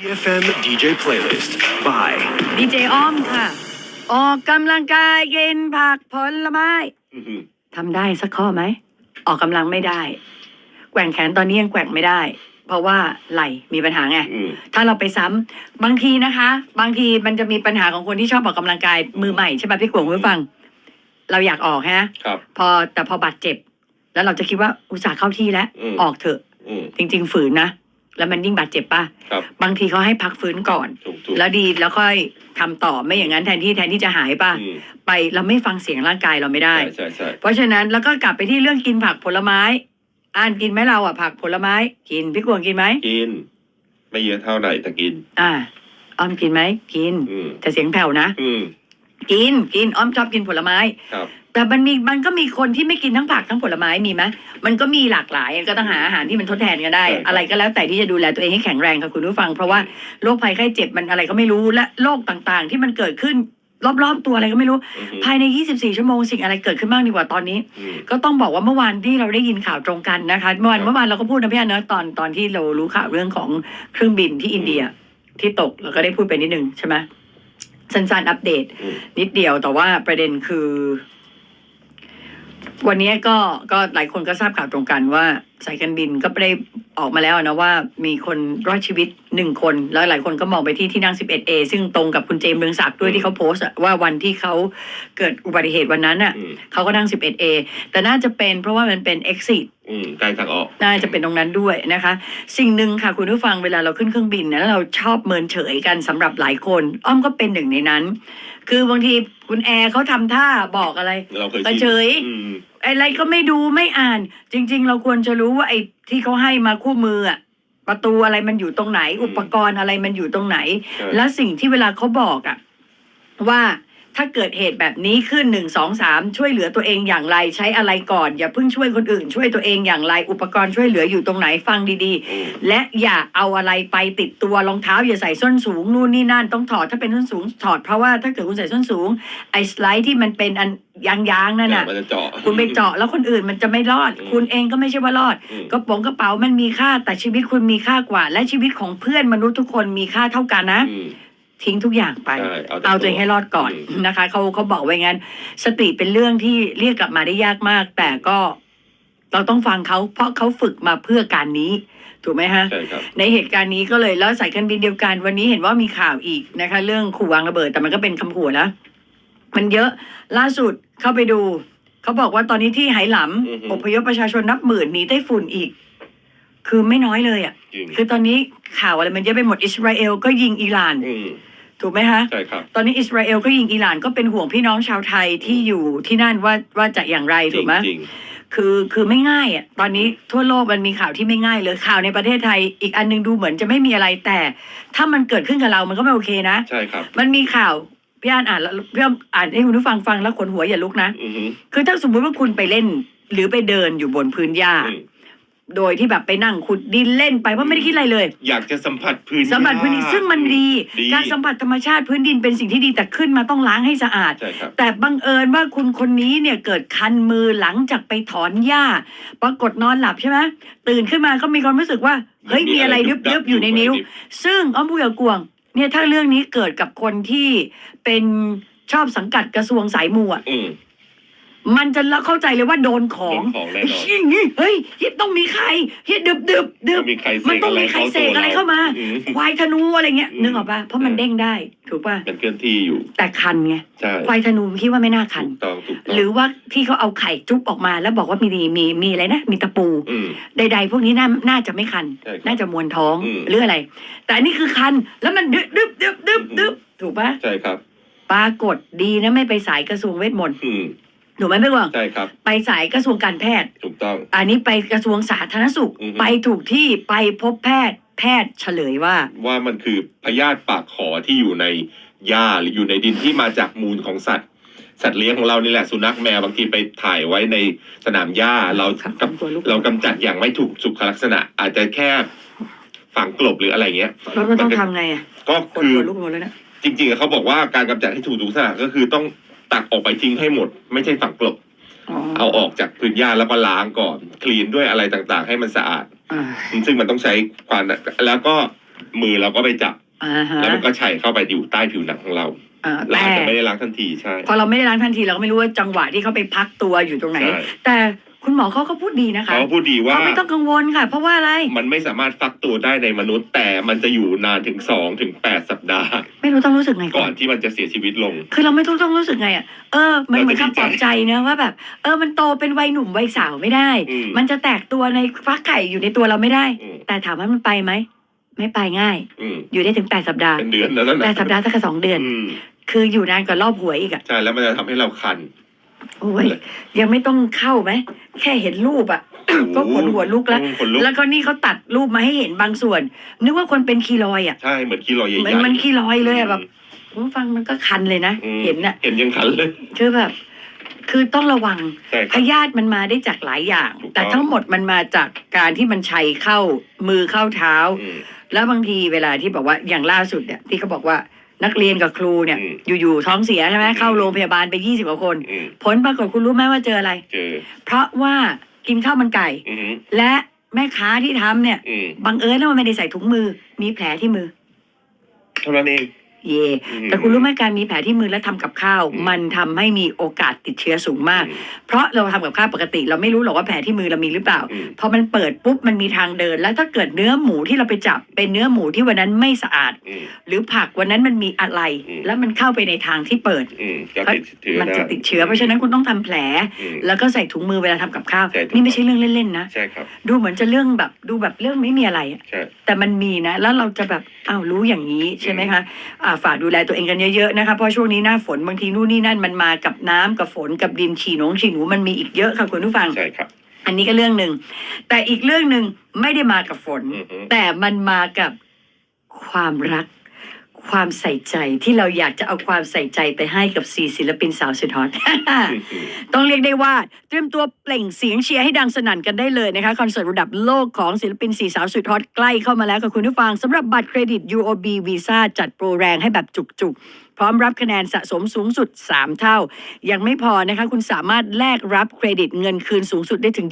FM DJ Playlist by ดีเจอ้อมค่ะ ออกกำลังกายกินผักผลไม้อื้อหือทำได้สักข้อไหม ออกกำลังไม่ได้ แกว่งแขนตอนนี้ยังแกว่งไม่ได้ เพราะว่าไหลมีปัญหาไงอืมถ้าเราไปซ้ำบางทีนะคะ บางทีมันจะมีปัญหาของคนที่ชอบออกกำลังกายมือใหม่ใช่ป่ะพี่กวงคุณผู้ฟัง เราอยากออกฮะ ครับ พอแต่พอบาดเจ็บ แล้วเราจะคิดว่าอุตส่าห์เข้าที่แล้ว อืม ออกเถอะ อืม จริง ๆ ฝืนนะ แล้วมันยิ่งบาดเจ็บป่ะครับบางทีเขาให้พักฟื้นก่อน ถูกถูกแล้วดีแล้วค่อยทำต่อไม่อย่างนั้นแทนที่แทนที่จะหายป่ะอืมไปเราไม่ฟังเสียงร่างกายเราไม่ได้ ใช่ใช่ใช่เพราะฉะนั้นแล้วก็กลับไปที่เรื่องกินผักผลไม้ อ่านกินไหมเราอะผักผลไม้กินพี่กวงกินไหมกิน ไม่เยอะเท่าไหร่แต่กิน อ่าอ้อมกินไหมกิน อืมแต่เสียงแผ่วนะ อืมกินกินอ้อมชอบกินผลไม้ ครับ แต่มันมีมันก็มีคนที่ไม่กินทั้งผักทั้งผลไม้มีไหมมันก็มีหลากหลายก็ต้องหาอาหารที่มันทดแทนกันได้ใช่ครับอะไรก็แล้วแต่ที่จะดูแลตัวเองให้แข็งแรงค่ะคุณผู้ฟัง เพราะว่าโรคภัยไข้เจ็บมันอะไรก็ไม่รู้และโรคต่างๆ ที่มันเกิดขึ้นรอบๆตัวอะไรก็ไม่รู้อือหือภายใน 24 ชั่วโมงสิ่งอะไรเกิดขึ้นบ้างดีกว่าตอนนี้อืมก็ต้องบอกว่าเมื่อวานที่เราได้ยินข่าวตรงกันนะคะเมื่อวานครับเมื่อวานเราก็พูดนะพี่อันเนอะตอนตอนที่เรารู้ข่าวเรื่องของเครื่องบินที่อินเดียที่ตกเราก็ได้พูดไปนิดนึงใช่ไหมสั้นๆอัปเดตอืมนิดเดียวแต่ว่าประเด็นคือ วันนี้ก็ก็หลายคนก็ทราบข่าวตรงกันว่าสายการบินก็ได้ออกมาแล้วนะว่ามีคนรอดชีวิตหนึ่งคน แล้วหลายคนก็มองไปที่ที่นั่ง 11A ซึ่งตรงกับคุณเจมส์เรืองศักดิ์ด้วยที่เขาโพสต์อะว่าวันที่เขาเกิดอุบัติเหตุวันนั้นอะอืมเขาก็นั่ง 11A แต่น่าจะเป็นเพราะว่ามันเป็น exit อืมใกล้ทางออก น่าจะเป็นตรงนั้นด้วยนะคะ สิ่งหนึ่งค่ะคุณผู้ฟังเวลาเราขึ้นเครื่องบินนะแล้วเราชอบเมินเฉยกันสำหรับหลายคน อ้อมก็เป็นหนึ่งในนั้น คือบางทีคุณแอร์เขาทำท่าบอกอะไรเราเคยกระชินเฉย อืมอะไรก็ไม่ดูไม่อ่าน จริง ๆ เราควรจะรู้ว่าไอ้ที่เขาให้มาคู่มืออะประตูอะไรมันอยู่ตรงไหน อุปกรณ์อะไรมันอยู่ตรงไหน ใช่ และสิ่งที่เวลาเขาบอกอะว่า ถ้าเกิดเหตุแบบนี้ขึ้นหนึ่งสองสามช่วยเหลือตัวเองอย่างไรใช้อะไรก่อน อย่าเพิ่งช่วยคนอื่น ช่วยตัวเองอย่างไร อุปกรณ์ช่วยเหลืออยู่ตรงไหนฟังดีอืมๆและอย่าเอาอะไรไปติดตัวรองเท้าอย่าใส่ส้นสูงนู่นนี่นั่นต้องถอดถ้าเป็นส้นสูงถอดเพราะว่าถ้าเกิดคุณใส่ส้นสูงไอ้สไลด์ที่มันเป็นอันยางๆนั่นน่ะ มันจะเจาะ คุณไปเจาะแล้วคนอื่นมันจะไม่รอด อืม คุณเองก็ไม่ใช่ว่ารอด อืมกระโป๋องกระเป๋ามันมีค่าแต่ชีวิตคุณมีค่ากว่า และชีวิตของเพื่อนมนุษย์ทุกคนมีค่าเท่ากันนะ อืม ทิ้งทุกอย่างไป ใช่เอาแต่เอาตัวเองให้รอดก่อนอืม นะคะเขาเขาบอกไว้งั้น สติเป็นเรื่องที่เรียกกลับมาได้ยากมาก แต่ก็เราต้องฟังเขาเพราะเขาฝึกมาเพื่อการนี้ถูกไหมฮะ ใช่ครับ ในเหตุการณ์นี้ก็เลยแล้วสายการบินเดียวกัน วันนี้เห็นว่ามีข่าวอีกนะคะ เรื่องขู่วางระเบิด แต่มันก็เป็นคำขู่นะมันเยอะล่าสุดเข้าไปดู เขาบอกว่าตอนนี้ที่ไหหลอือฮึำอพยพประชาชนนับหมื่นหนีไต้ฝุ่นอีก คือไม่น้อยเลยอะ จริงคือตอนนี้ข่าวอะไรมันเยอะไปหมดอิสราเอลก็ยิงอิหร่าน อืม ถูกไหมคะ ใช่ครับ ตอนนี้อิสราเอลก็ยิงอิหร่านก็เป็นห่วงพี่น้องชาวไทยที่อยู่ที่นั่นว่าว่าจะอย่างไรจถูริกงไหม จริง คือคือไม่ง่ายอะตอนนี้ทั่วโลกมันมีข่าวที่ไม่ง่ายเลยข่าวในประเทศไทย อีกอันหนึงดูเหมือนจะไม่มีอะไรแต่ ถ้ามันเกิดขึ้นกับเรามันก็ไม่โอเคนะ ใช่ครับ มันมีข่าวพี่อ่านอ่านแล้วพี่อ้อมอ่านให้คุณผู้ฟังฟังแล้วขนหัวอย่าลุกนะ อือหือคือถ้าสมมุติว่าคุณไปเล่น หรือไปเดินอยู่บนพื้นหญ้า อืม โดยที่แบบไปนั่งขุดดินเล่นไปเพราะไม่ได้คิดอะไรเลย อยากจะสัมผัสพื้นสัมผัสพื้นดินซึ่งมันดีดี การสัมผัสธรรมชาติพื้นดินเป็นสิ่งที่ดีแต่ขึ้นมาต้องล้างให้สะอาด ใช่ครับแต่บังเอิญว่าคุณคนนี้เนี่ยเกิดคันมือหลังจากไปถอนหญ้า ปรากฏนอนหลับใช่ไหมตื่นขึ้นมาก็มีความรู้สึกว่า เฮ้ยมีอะไรดึบๆอยู่ในนิ้ว ซึ่งอ้อมพูดกับกวงเนี่ยถ้าเรื่องนี้เกิดกับคนที่เป็นชอบสังกัดกระทรวงสายมูอะอืม มันจะเข้าใจเลยว่าโดนของโดนของแน่นอนอย่างงี้เฮ้ยเฮ้ยต้องมีใครเฮ้ยดึบดึบดึบต้องมีใครเสกมันต้องมีใครเสกอะไรเข้ามา อืม ควายธนูอะไรเงี้ยอืม นึกออกปะเพราะมันใช่เด้งได้ถูกปะมันเคลื่อนที่อยู่ แต่คันไงใช่ควายธนูคิดว่าไม่น่าคัน ถูกต้องถูกต้องหรือว่าที่เขาเอาไข่จุ๊บออกมาแล้วบอกว่ามีมีมีอะไรนะมีตะปู อืม ใด ๆ พวกนี้น่าน่าจะไม่คัน ใช่ครับน่าจะมวนท้องอืม หรืออะไร แต่อันนี่คือคันแล้วมันดึบดึบดึบดึบดึบถูกปะใช่ครับ ปรากฏดีนะไม่ไปสายกระทรวงเวทมนต์ อืม ถูกไหมพี่กวางใช่ครับ ไปสายกระทรวงการแพทย์ ถูกต้อง อันนี้ไปกระทรวงสาธารณสุข อือฮึ ไปถูกที่ไปพบแพทย์ แพทย์เฉลยว่า ว่ามันคือพยาธิปากขอที่อยู่ในหญ้าหรืออยู่ในดินที่มาจากมูลของสัตว์ สัตว์เลี้ยงของเรานี่แหละสุนัขแมวบางทีไปถ่ายไว้ในสนามหญ้าเราครับกับตัวลูก เรากำจัดอย่างไม่ถูกสุขลักษณะ อาจจะแค่ฝังกลบหรืออะไรเงี้ยแล้วมันต้องทำไงอะก็คนคือตัวลูกหมดเลยนะ จริงๆอะเขาบอกว่าการกำจัดให้ถูกสุขลักษณะก็คือต้อง ตักออกไปทิ้งให้หมด ไม่ใช่ฝังกลบ เอาออกจากพื้นหญ้าแล้วก็ล้างก่อน คลีนด้วยอะไรต่างๆ ให้มันสะอาดอ่าซึ่งมันต้องใช้ความแล้วก็มือเราก็ไปจับอ่าฮะแล้วมันก็ชัยเข้าไปอยู่ใต้ผิวหนังของเราอ่าเราแต่อาจจะไม่ได้ล้างทันทีใช่ พอเราไม่ได้ล้างทันทีเราก็ไม่รู้ว่าจังหวะที่เขาไปพักตัวอยู่ตรงไหนใช่แต่ คุณหมอเขาก็พูดดีนะคะเขาพูดดีว่าเขาไม่ต้องกังวลค่ะ เพราะว่าอะไร มันไม่สามารถฟักตัวได้ในมนุษย์ แต่มันจะอยู่นานถึงสองถึงแปดสัปดาห์ ไม่รู้ต้องรู้สึกไงก่อนที่มันจะเสียชีวิตลง คือเราไม่ต้องต้องรู้สึกไงอะเออมันเหมือนเราจะดีคำปลอบใจนะว่าแบบ เออมันโตเป็นวัยหนุ่มวัยสาวไม่ได้อืมมันจะแตกตัวในฟักไข่อยู่ในตัวเราไม่ได้อืมแต่ถามว่ามันไปไหมไม่ไปง่ายอืมอยู่ได้ถึงแปดสัปดาห์เป็นเดือนแล้วนั่นแปนะดสัปดาห์สักสองเดือนอืมคืออยู่นานกว่ารอบหวยอีกอะใช่แล้วมันจะทำให้เราคัน โอ้ยยังไม่ต้องเข้าไหมแค่เห็นรูปอะก็ขนหัวลุกแล้วอืมขนลุกแล้วก็นี่เขาตัดรูปมาให้เห็นบางส่วน นึกว่าคนเป็นคีรอยด์อะใช่เหมือนขี้รอยใหญ่เหมือนๆมันคีรอยด์เลยอะแบบผมฟังมันก็คันเลยนะอืมเห็นอะเห็นยังคันเลย คือแบบ คือต้องระวังใช่คพรับ ยาธิมันมาได้จากหลายอย่าง ถูกต้อง แต่ทั้งหมดมันมาจากการที่มันชัยเข้ามือเข้าเท้า อืมแล้วบางทีเวลาที่บอกว่าอย่างล่าสุดเนี่ยที่เขาบอกว่า นักเรียนกับครูเนี่ย อืม อยู่ๆท้องเสียใช่ไหมอืมเข้าโรงพยาบาลไปยี่สิบกว่าคน อืมผลปรากฏคุณรู้ไหมว่าเจออะไร เจอเพราะว่ากินข้าวมันไก่ อืมและแม่ค้าที่ทำเนี่ย อืมบังเอิญว่ามันไม่ได้ใส่ถุงมือ มีแผลที่มือ เท่านั้นเอง เย่อืมแต่คุณรู้ไหมการมีแผลที่มือและทำกับข้าวอืมมันทำให้มีโอกาสติดเชื้อสูงมากอืมเพราะเราทำกับข้าวปกติ เราไม่รู้หรอกว่าแผลที่มือเรามีหรือเปล่าอืมพอมันเปิดปุ๊บมันมีทางเดิน แล้วถ้าเกิดเนื้อหมูที่เราไปจับเป็นเนื้อหมูที่วันนั้นไม่สะอาดอืมหรือผักวันนั้นมันมีอะไรอืมแล้วมันเข้าไปในทางที่เปิดอืมก็ติดเชื้อมันได้จะติดเชื้อเพราะฉะนั้นคุณต้องทำแผลอืมแล้วก็ใส่ถุงมือเวลาทำกับข้าวใช่ถูกนี่ไม่ใช่เรื่องเล่นๆนะใช่ครับดูเหมือนจะเรื่องแบบดูแบบเรื่องไม่มีอะไรอะใช่แต่มันมีนะ แล้วเราจะแบบอ้าวรู้อย่างนี้ใช่ไหมคะอ่าฝากดูแลตัวเองกันเยอะๆนะคะเพราะช่วงนี้หน้าฝนบางทีนู่นนี่นั่นมันมากับน้ำกับฝนกับดินฉีหนงฉีหนูมันมีอีกเยอะค่ะคุณผู้ฟังใช่ครับอันนี้ก็เรื่องหนึ่งแต่อีกเรื่องหนึ่งไม่ได้มากับฝนอือฮึแต่มันมากับความรัก ความใส่ใจที่เราอยากจะเอาความใส่ใจไปให้กับสี่ศิลปินสาวสุดฮอต ต้องเรียกได้ว่า เตรียมตัวเปล่งเสียงเชียร์ให้ดังสนั่นกันได้เลยนะคะ คอนเสิร์ตระดับโลกของศิลปินสี่สาวสุดฮอตใกล้เข้ามาแล้วกับคุณผู้ฟังสำหรับบัตรเครดิต UOB Visa จัดโปรแรงให้แบบจุกๆ พร้อมรับคะแนนสะสมสูงสุด 3 เท่า ยังไม่พอนะคะ คุณสามารถแลกรับเครดิตเงินคืนสูงสุดได้ถึง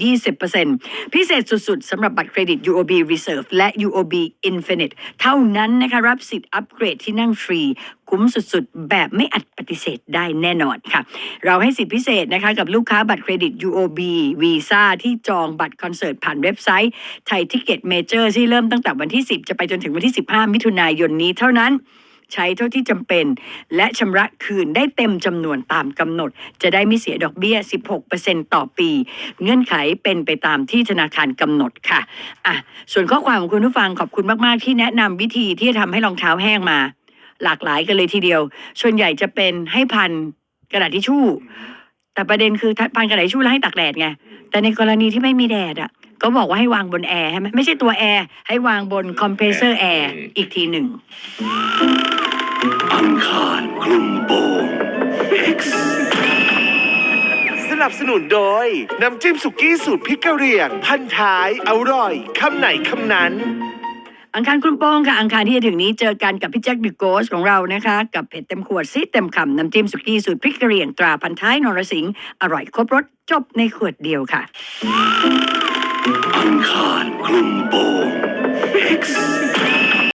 20%พิเศษสุดๆสำหรับบัตรเครดิต UOB Reserve และ UOB Infinite เท่านั้นนะคะรับสิทธิ์อัปเกรดที่นั่งฟรี คุ้มสุดๆ แบบไม่อัดปฏิเสธได้แน่นอนค่ะ เราให้สิทธิพิเศษนะคะกับลูกค้าบัตรเครดิต UOB Visa ที่จองบัตรคอนเสิร์ตผ่านเว็บไซต์ไทยทิกเก็ตเมเจอร์ที่เริ่มตั้งแต่วันที่ 10 จะไปจนถึงวันที่ 15 มิถุนายนนี้เท่านั้น ใช้เท่าที่จำเป็น และชำระคืนได้เต็มจำนวนตามกำหนด จะได้ไม่เสียดอกเบี้ย 16%ต่อปี เงื่อนไขเป็นไปตามที่ธนาคารกำหนดค่ะอะ ส่วนข้อความของคุณผู้ฟังขอบคุณมาก ๆ ที่แนะนำวิธีที่จะทำให้รองเท้าแห้งมา หลากหลายกันเลยทีเดียว ส่วนใหญ่จะเป็นให้พันกระดาษทิชชู่ แต่ประเด็นคือพันกระดาษทิชชู่แล้วให้ตากแดดไงแต่ในกรณีที่ไม่มีแดดอะ ก็บอกว่าให้วางบนแอร์ใช่ไหมไม่ใช่ตัวแอร์ ให้วางบนคอมเพรสเซอร์แอร์อีกทีหนึ่ง อังคารคลุมโปง X สนับสนุนโดย น้ำจิ้มสุกี้สูตรพริกกะเหรี่ยง พันท้าย อร่อย คำไหนคำนั้น อังคารคุณโป้งค่ะ อังคารที่จะถึงนี้เจอกันกับพี่แจ็คดิโกสของเรานะคะ กับเผ็ดเต็มขวดซีดเต็มคำน้ำจิ้มสุกี้สูตรพริกกระเหรี่ยงตราพันท้ายนรสิงห์อร่อยครบรสจบในขวดเดียวค่ะ อังคารคลุมโปง X